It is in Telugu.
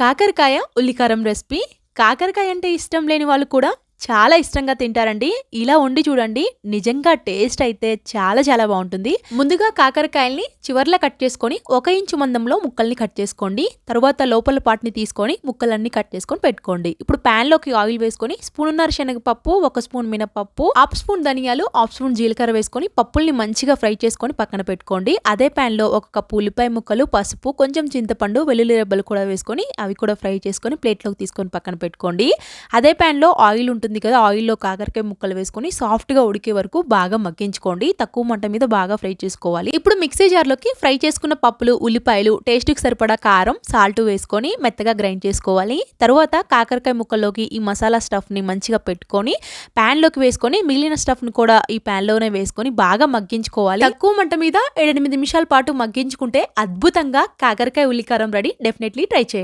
కాకరకాయ ఉల్లికారం రెసిపీ. కాకరకాయ అంటే ఇష్టం లేని వాళ్ళు కూడా చాలా ఇష్టంగా తింటారండి. ఇలా వండి చూడండి. నిజంగా టేస్ట్ అయితే చాలా చాలా బాగుంటుంది. ముందుగా కాకరకాయల్ని చివర్లా కట్ చేసుకొని ఒక ఇంచు మందంలో ముక్కల్ని కట్ చేసుకోండి. తర్వాత లోపల పాటిని తీసుకొని ముక్కలన్నీ కట్ చేసుకొని పెట్టుకోండి. ఇప్పుడు ప్యాన్లోకి ఆయిల్ వేసుకొని స్పూన్నర శనగపప్పు ఒక స్పూన్ మినపప్పు హాఫ్ స్పూన్ ధనియాలు హాఫ్ స్పూన్ జీలకర్ర వేసుకొని పప్పుల్ని మంచిగా ఫ్రై చేసుకొని పక్కన పెట్టుకోండి. అదే ప్యాన్లో ఒక కప్పు ఉల్లిపాయ ముక్కలు పసుపు కొంచెం చింతపండు వెల్లుల్లి రెబ్బలు కూడా వేసుకొని అవి కూడా ఫ్రై చేసుకొని ప్లేట్లోకి తీసుకొని పక్కన పెట్టుకోండి. అదే ప్యాన్లో ఆయిల్ ఉంటుంది కదా ఆయిల్లో కాకరకాయ ముక్కలు వేసుకొని సాఫ్ట్గా ఉడికే వరకు బాగా మగ్గించుకోండి. తక్కువ మంట మీద బాగా ఫ్రై చేసుకోవాలి. ఇప్పుడు మిక్సీ జార్లోకి ఫ్రై చేసుకున్న పప్పులు ఉల్లిపాయలు టేస్ట్కి సరిపడా కారం సాల్ట్ వేసుకొని మెత్తగా గ్రైండ్ చేసుకోవాలి. తర్వాత కాకరకాయ ముక్కల్లోకి ఈ మసాలా స్టఫ్ని మంచిగా పెట్టుకొని ప్యాన్లోకి వేసుకొని మిగిలిన స్టఫ్ని కూడా ఈ ప్యాన్లోనే వేసుకొని బాగా మగ్గించుకోవాలి. తక్కువ మంట మీద ఏడెనిమిది నిమిషాల పాటు మగ్గించుకుంటే అద్భుతంగా కాకరకాయ ఉల్లికారం రెడీ. డెఫినెట్లీ ట్రై చేయండి.